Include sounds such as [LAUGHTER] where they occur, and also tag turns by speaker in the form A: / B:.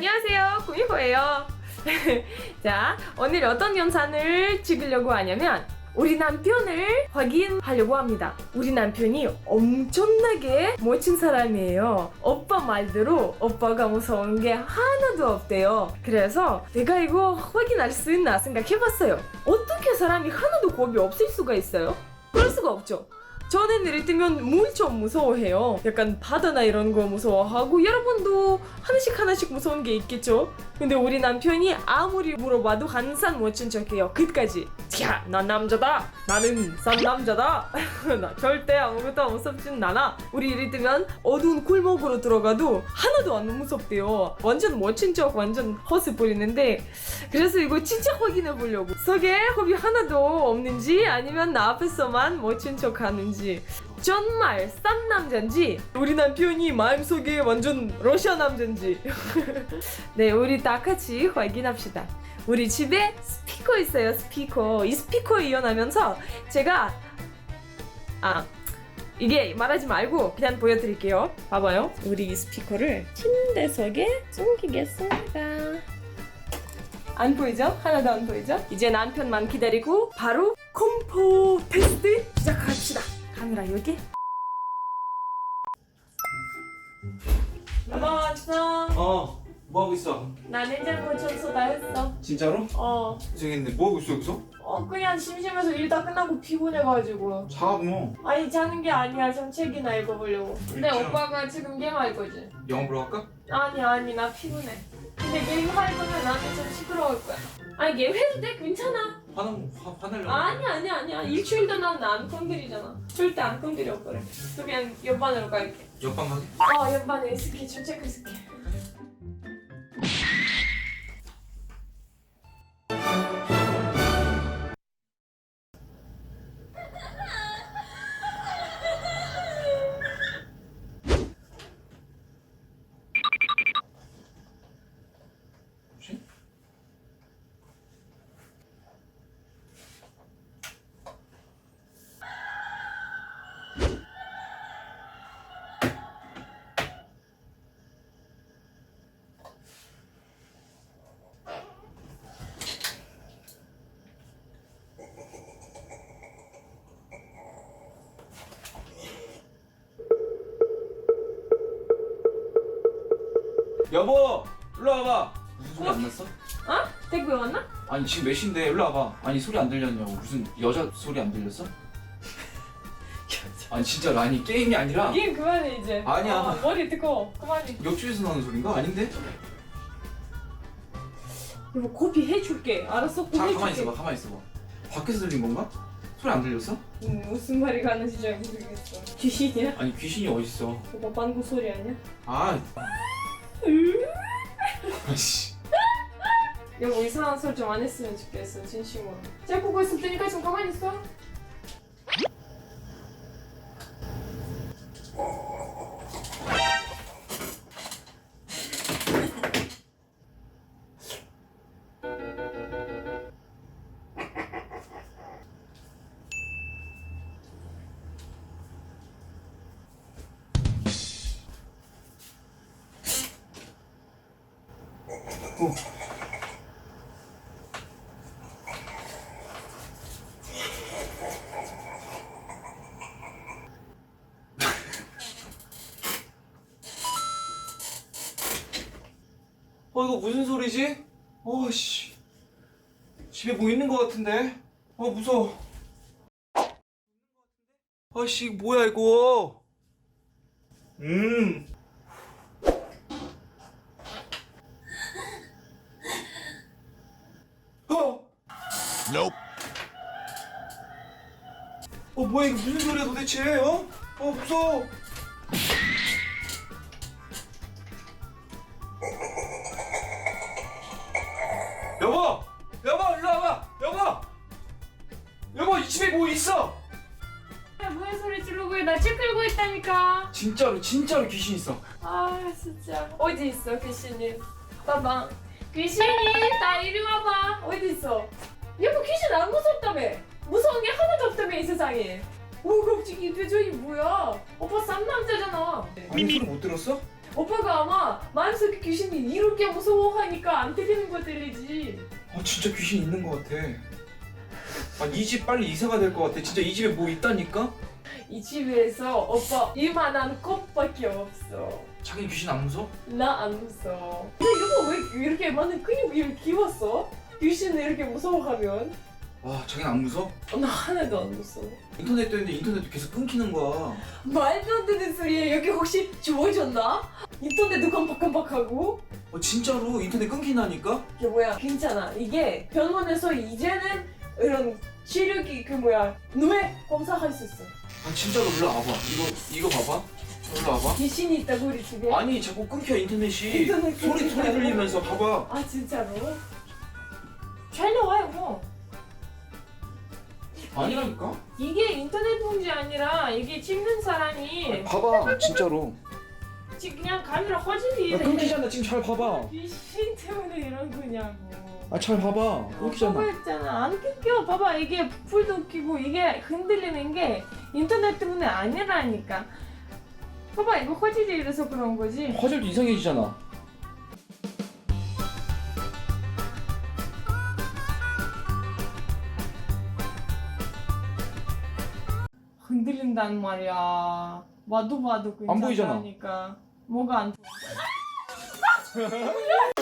A: 안녕하세요. 구미호예요. [LAUGHS] 자, 오늘 어떤 영상을 찍으려고 하냐면 우리 남편을 확인하려고 합니다. 우리 남편이 엄청나게 멋진 사람이에요. 오빠 말대로 오빠가 무서운 게 하나도 없대요. 그래서 내가 이거 확인할 수 있나 생각해봤어요. 어떻게 사람이 하나도 겁이 없을 수가 있어요? 그럴 수가 없죠. 저는 예를 들면 물 좀 무서워해요. 약간 바다나 이런 거 무서워하고 여러분도 하나씩 하나씩 무서운 게 있겠죠. 근데 우리 남편이 아무리 물어봐도 항상 멋진 척해요. 끝까지. 야, 난 남자다. 나는 싼 남자다. [LAUGHS] 나 절대 아무것도 무섭진 않아. 우리 예를 들면 어두운 골목으로 들어가도 하나도 안 무섭대요. 완전 멋진 척 완전 허스 부리는데 그래서 이거 진짜 확인해 보려고 속에 겁이 하나도 없는지 아니면 나 앞에서만 멋진 척 하는지 정말 싼 남잔지 우리 남편이 마음속에 완전 러시아 남잔지 [LAUGHS] 네 우리 다 같이 확인합시다 우리 집에 스피커 있어요 스피커 이 스피커 이용하면서 제가 아 이게 말하지 말고 그냥 보여드릴게요 봐봐요 우리 이 스피커를 침대석에 숨기겠습니다 안 보이죠? 하나도 안 보이죠? 이제 남편만 기다리고 바로 컴포 테스트 시작합시다. 카메라 여기. 엄마 왔어.
B: 어, 뭐 하고 있어?
A: 나 냉장고 청소 다 했어.
B: 진짜로?
A: 어.
B: 고생했는데 뭐 하고 있어 여기서?
A: 어 그냥 심심해서 일 다 끝나고 피곤해가지고.
B: 자 뭐.
A: 아니 자는 게 아니야. 좀 책이나 읽어보려고. 근데
B: 진짜?
A: 오빠가 지금 게임할 거지?
B: 영화 보러 갈까?
A: 아니 아니 나 피곤해. 근데 게임할 거면 나한테 좀 시끄러울 거야. 아니 게임 해도 돼 괜찮아.
B: 화나 화 화날려.
A: 아니 아니 아니야 일주일도 난안 건드리잖아 절대 안 건드려 그래 그냥 옆반으로 갈게
B: 옆방 가게?
A: 어 옆반에 스키 좀 체크해
B: 여보, 일로 와봐. 무슨 소리 안 났어?
A: 어? 대구에 왔나?
B: 아니 지금 몇 시인데 일로 와봐. 아니 소리 안 들렸냐고. 무슨 여자 소리 안 들렸어? [LAUGHS] 아니 진짜 아니 게임이 아니라
A: 게임 그만해 이제
B: 아니야.
A: 어, 머리 뜨거워 그만해
B: 옆집에서 나는 소린가? 아닌데?
A: 이거 고피 해줄게 알았어
B: 자
A: 해줄게
B: 가만히 있어봐. 가만히 있어봐. 밖에서 들린 건가? 소리 안 들렸어?
A: 음, 무슨 말이 가는지 잘 모르겠어 귀신이야?
B: 아니 귀신이 어딨어?
A: 오빠 방구 소리 아니야?
B: 아, 아씨.
A: 여보 이상한 소리 좀 안 했으면 좋겠어 진심으로 잘 보고 있을 테니까 좀 가만히 있어
B: 어 이거 무슨 소리지? 어씨. 집에 뭐 있는 거 같은데? 어 무서워. 아씨 이거 뭐야 이거? 음. 어.
C: Nope.
B: 어 뭐야 이거 무슨 소리야 도대체? 어? 어 무서워. 여보, 여보 일로 와봐. 여보, 여보 이 집에 뭐 있어?
A: 야, 뭐야 소리 지르고 해? 나책 끌고 있다니까.
B: 진짜로 진짜로 귀신 있어.
A: 아 진짜 어디 있어 귀신이? 봐봐 귀신이 나 이리 와봐 어디 있어? 여보 귀신 안 무섭다며 무서운 게 하나도 없다며 이 세상에 오 갑자기 이 표정이 뭐야 오빠 쌍남자잖아
B: 아니 소리 못 들었어?
A: 오빠가 아마 마음속에 귀신이 이렇게 무서워하니까 안 들리는 거 들리지.
B: 아 진짜 귀신 있는 것 같아. 아 이 집 빨리 이사가 될 것 같아. 진짜 이 집에 뭐 있다니까?
A: 이 집에서 오빠 이만한 꽃밖에 없어.
B: 자기 귀신 안 무서?
A: 나안 무서워. 근데 이거 왜 이렇게 많은 근육이 키웠어? 귀신을 이렇게 무서워하면
B: 와 자기는 안 무서?
A: 어, 나 하나도 안 무서워.
B: 인터넷도 했는데 인터넷도 계속 끊기는 거야.
A: 말도 안 되는 소리야. 여기 혹시 주워졌나? 인터넷도 깜빡깜빡하고?
B: 어 진짜로 인터넷 끊긴다니까?
A: 이게 뭐야? 괜찮아. 이게 병원에서 이제는 이런 치료기 그 뭐야 뇌 검사할 수 있어.
B: 아 진짜로 일로 와봐. 이거 이거 봐봐. 일로 와봐.
A: 귀신이 있다고 우리 집에?
B: 아니 자꾸 끊겨 인터넷이.
A: 인터넷
B: 소리 소리
A: 끊긴다고?
B: 들리면서 봐봐.
A: 아 진짜로? 잘 나와요 뭐.
B: 아니라니까?
A: 이게 인터넷 문제 아니라 이게 찍는 사람이
B: 봐봐 진짜로.
A: 지- 그냥 카메라
B: 야, 끊기잖아 지금 잘 봐봐.
A: 귀신 때문에 이런 거냐고.
B: 아 잘 봐봐.
A: 오빠가 했잖아. 안 끊겨. 봐봐 이게 불도 켜고 이게 흔들리는 게 인터넷 때문에 아니라니까. 봐봐 이거 허지지 이래서 그런 거지.
B: 화질도 이상해지잖아.
A: 흔들린단 말이야. 봐도 봐도
B: 안 보이잖아.
A: 괜찮다니까. 뭐가 안 보여? [LAUGHS]